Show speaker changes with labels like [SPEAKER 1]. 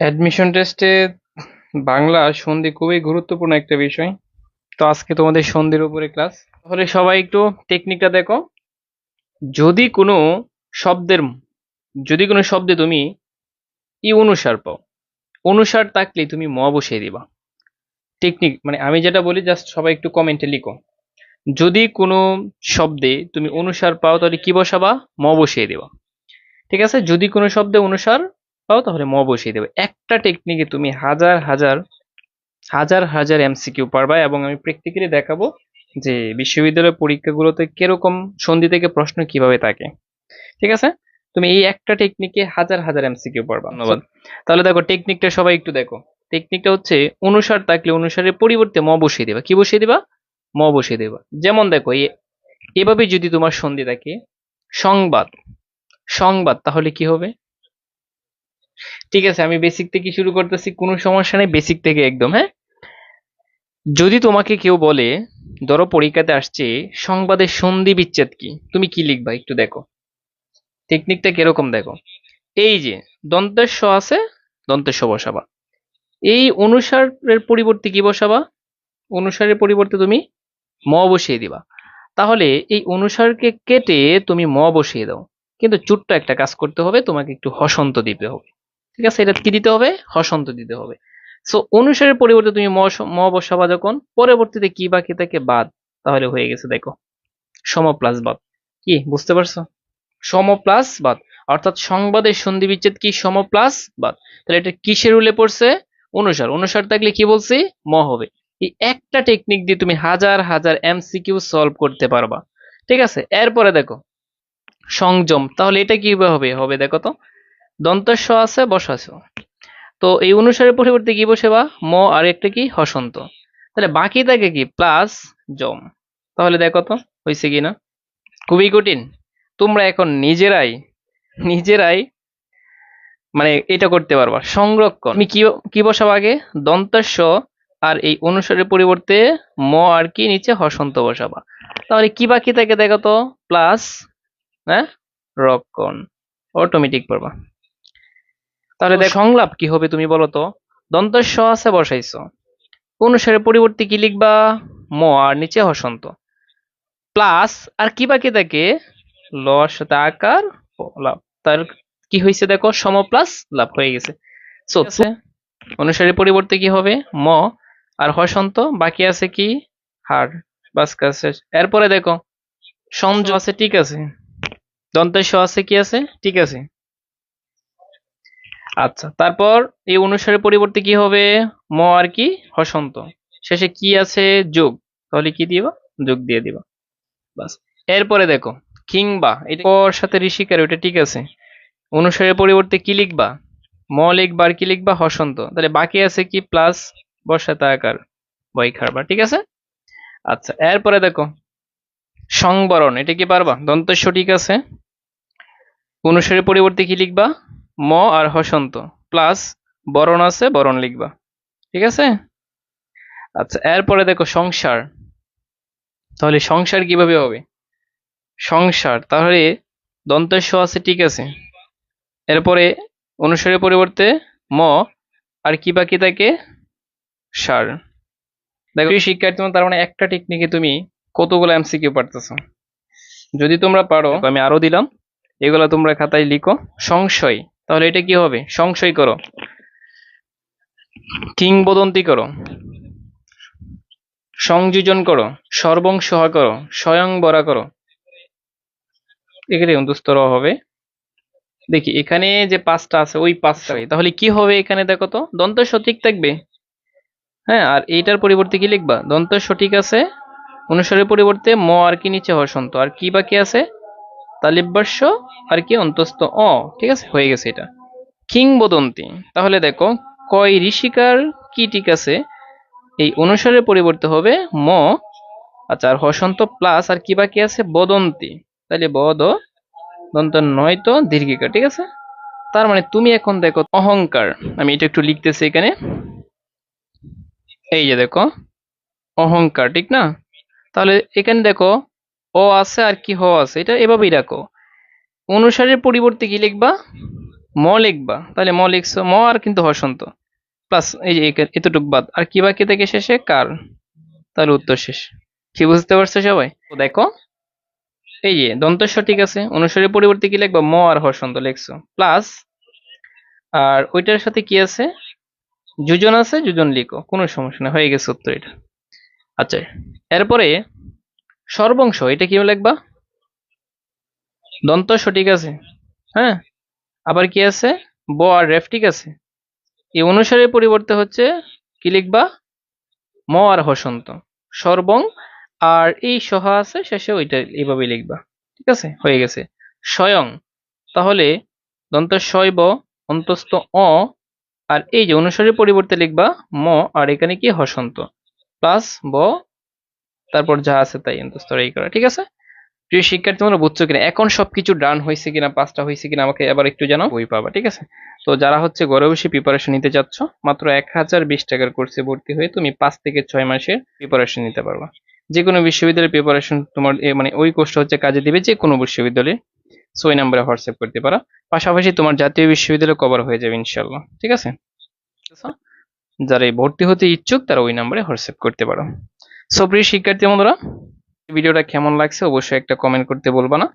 [SPEAKER 1] Admission টেস্টে বাংলা সন্ধি খুবই গুরুত্বপূর্ণ একটা বিষয়। তো আজকে তোমাদের সন্ধির উপরে ক্লাস তাহলে সবাই একটু টেকনিকটা দেখো। যদি কোনো শব্দের, যদি কোনো শব্দে তুমি ই অনুসার পাও, অনুসার থাকলে তুমি ম বসিয়ে দিবা। টেকনিক মানে আমি যেটা বলি জাস্ট সবাই একটু কমেন্টে লিখো। যদি কোনো শব্দে তুমি অনুসার পাও, তাহলে কি বসাবা? ম বসিয়ে দেবা। ঠিক আছে? যদি কোনো শব্দে অনুসার পাও তাহলে ম বসিয়ে দেবে। একটা টেকনিকে তুমি হাজার হাজার হাজার হাজার এমসিকিউ পারবা এবং আমি প্র্যাকটিক্যালি দেখাবো যে বিশ্ববিদ্যালয় পরীক্ষাগুলোতে কীরকম সন্ধি থেকে প্রশ্ন কীভাবে থাকে। ঠিক আছে? তুমি এই একটা টেকনিকে হাজার হাজার এমসিকিউ পারবা। ধন্যবাদ। তাহলে দেখো টেকনিকটা সবাই একটু দেখো। টেকনিকটা হচ্ছে অনুসার থাকলে অনুসারের পরিবর্তে ম বসিয়ে দিবা। কি বসিয়ে দিবা? ম বসিয়ে দেবা। যেমন দেখো এভাবে যদি তোমার সন্ধি থাকে সংবাদ সংবাদ তাহলে কি হবে? ঠিক আছে, আমি বেসিক থেকে শুরু করতেছি, কোনো সমস্যা নেই বেসিক থেকে একদম হ্যাঁ? যদি তোমাকে কেউ বলে, ধরো পরীক্ষাতে আসছে সংবাদের সন্ধি বিচ্ছেদ কি? তুমি কি লিখবা একটু দেখো। টেকনিকটা কীরকম দেখো? এই যে দন্তেশ্ব আছে দন্তেশ্ব বসাবা। এই অনুসারের পরিবর্তে কি বসাবা? অনুসারের পরিবর্তে তুমি ম বসিয়ে দিবা। তাহলে এই অনুসারকে কেটে তুমি ম বসিয়ে দাও। কিন্তু ছোট্ট একটা কাজ করতে হবে, তোমাকে একটু হসন্ত দিতে হবে। ঠিক আছে, এটা কি দিতে হবে? হসন্ত দিতে হবে। সো অনুসারের পরিবর্তে তুমি ম বসাবা যখন, পরবর্তীতে কি বাকি থাকে? বাদ। তাহলে হয়ে গেছে, দেখো। সম প্লাস বাদ। কি? বুঝতে পারছ? সম প্লাস বাদ। অর্থাৎ সংবাদের সন্ধি বিচ্ছেদ কি? সম প্লাস বাদ। তাহলে এটা কিসের রুলে পড়ছে? অনুসার। অনুসার থাকলে কি বলছি? ম হবে। এই একটা টেকনিক দিয়ে তুমি হাজার হাজার এমসিকিউ সলভ করতে পারবা। ঠিক আছে? এরপরে দেখো। সংযম। তাহলে এটা কীভাবে হবে? হবে, দেখো তো। দন্তস্ব আছে বসাছ তো এই অনুসারের পরিবর্তে কি বসে বা? ম আর একটা কি? হসন্ত। তাহলে বাকি থাকে কি? প্লাস জম। তাহলে দেখো তো হয়েছে কি না? খুবই কঠিন। তোমরা এখন নিজেরাই নিজেরাই মানে এটা করতে পারবা। সংরক্ষণ। তুমি কি কি বসাবা আগে? দন্তস্ব আর এই অনুসারের পরিবর্তে ম আর কি নিচে হসন্ত বসাবা। তাহলে কি বাকি থাকে দেখো তো? প্লাস হ্যাঁ? রক্ষণ। অটোমেটিক পারবা তাহলে দেখ সংলাপ কি হবে তুমি বলো তো? দন্তস্ব আছে বসাইছো। অনুসারের পরিবর্তে কি লিখবা? ম আর নিচে হসন্ত। প্লাস আর কি বাকি থাকে? ল সাথে আকার লাভ। তার কি হয়েছে দেখো? সম প্লাস লাভ হয়ে গেছে। সো অনুসারের পরিবর্তে কি হবে? ম আর হসন্ত বাকি আছে কি? হার বাস কাছে এরপরে দেখো সংয আছে ঠিক আছে। দন্তেশ আছে কি আছে? ঠিক আছে। আচ্ছা তারপর এই অনুসারের পরিবর্তে কি হবে? ম আর কি? হসন্ত। শেষে কি আছে? যোগ। তাহলে কি দিবা? যোগ দিয়ে দিবা। বাস। এরপরে দেখো, কিংবা এটা ওর সাথে ঋষিকার ওটা ঠিক আছে। অনুসারের পরিবর্তে কি লিখবা? ম লিখবা আর কি লিখবা? হসন্ত। তাহলে বাকি আছে কি? প্লাস বর্ষাতে আকার, বই খারবা ঠিক আছে? আচ্ছা এরপরে দেখো, সংবরণ, এটা কি পারবা? দন্তস্ব ঠিক আছে। অনুসারের পরিবর্তে কি লিখবা? ম আর হসন্ত, প্লাস বরণ আছে, বরণ লিখবা। ঠিক আছে? আচ্ছা এরপরে দেখো সংসার। তাহলে সংসার কীভাবে হবে? সংসার, তাহলে দন্তস্ব আছে, ঠিক আছে। এরপরে অনুসারের পরিবর্তে ম, আর কি বাকি থাকে? সার। দেখো শিক্ষার্থী তোমার তার মানে একটা টেকনিকে তুমি কতগুলো এমসিকিউ পারতেছো। যদি তোমরা পারো, আমি আরও দিলাম। এগুলো তোমরা খাতায় লিখো। সংশয়। তাহলে এটা কি হবে? সংশয় করো। কিংবদন্তি করো। সংযোজন করো। সর্বংসহ করো। স্বয়ং বরা করো। এখানে দুস্তর হবে। দেখি, এখানে যে পাঁচটা আছে, ওই পাঁচটাই। তাহলে কি হবে এখানে দেখো তো? দন্ত সঠিক থাকবে। হ্যাঁ আর এইটার পরিবর্তে কি লিখবা? দন্ত সঠিক আছে। অনুসারের পরিবর্তে ম আর কি নিচে হসন্ত আর কি বাকি আছে? তালিবাস্য আর কি অন্তস্থ অ, ঠিক আছে? হয়ে গেছে এটা। কিংবদন্তি। তাহলে দেখো, কয় ঋষিকার কি ঠিক আছে? এই অনুসারে পরিবর্তে হবে ম আচ্ছা আর হসন্ত প্লাস আর কি বাকি আছে? বদন্তি। তাহলে বদ, দন্ত নয় তো দীর্ঘিকা, ঠিক আছে? তার মানে তুমি এখন দেখো অহংকার। আমি এটা একটু লিখতেছি এখানে। এই যে দেখো, অহংকার, ঠিক না? তাহলে এখানে দেখো অ আছে আর কি, হ আছে। এটা এভাবেই রাখো। অনুসারের পরিবর্তে কি লিখবা? ম লিখবা। তাহলে ম লিখছো। ম আর কিন্তু হসন্ত। প্লাস এই যে এতটুক বাদ। আর কি বাকি থেকে শেষে? কার? তাহলে উত্তর শেষ। কি বুঝতে পারছ সবাই? তো দেখো, এই যে দন্তস্ব ঠিক আছে। অনুসারের পরিবর্তে কি লিখবা? ম আর হসন্ত লিখছো। প্লাস, আর ওইটার সাথে কি আছে? যোজন আছে, যোজন লিখো। কোনো সমস্যা না হয়ে গেছে উত্তর এটা। আচ্ছা এরপরে সর্বংশ, এটা কি লিখবা দন্ত সঠিক আছে। হ্যাঁ? আবার কি আছে? ব আর রেফ ঠিক আছে। এই অনুসারে পরিবর্তে হচ্ছে কি লিখবা? ম আর হসন্ত। সর্বং আর এই সহা আছে, শেষে ওইটা এইভাবে লিখবা। ঠিক আছে? হয়ে গেছে। স্বয়ং। তাহলে দন্ত শৈব অন্তস্থ অ, আর এই যে অনুসারে পরিবর্তে লিখবা ম, আর এখানে কি হসন্ত? প্লাস ব তারপর যা আছে তাই অন্তস্থ এই করা ঠিক আছে? প্রিয় শিক্ষার্থী তোমরা বুঝছ কিনা? এখন সবকিছু ডান হয়েছে কিনা পাঁচটা হয়েছে কিনা আমাকে এবার একটু জানাও। বই পাবা ঠিক আছে? তো যারা হচ্ছে ঘরে বসে প্রিপারেশন নিতে চাচ্ছ মাত্র এক হাজার বিশ টাকার কোর্সে ভর্তি হয়ে তুমি পাঁচ থেকে ছয় মাসের প্রিপারেশন নিতে পারবা। যে কোনো বিশ্ববিদ্যালয়ের প্রিপারেশন তোমার মানে ওই কোর্সটা হচ্ছে কাজে দিবে যে কোনো বিশ্ববিদ্যালয়ে। সো ওই নাম্বারে হোয়াটসঅ্যাপ করতে পারো। পাশাপাশি তোমার জাতীয় বিশ্ববিদ্যালয় কভার হয়ে যাবে ইনশাল্লাহ ঠিক আছে? যারা ভর্তি হতে ইচ্ছুক তারা ওই নাম্বারে হোয়াটসঅ্যাপ করতে পারো। সো প্রিয় শিক্ষার্থী বন্ধুরা ভিডিওটা কেমন লাগছে অবশ্যই একটা কমেন্ট করতে বলবা না।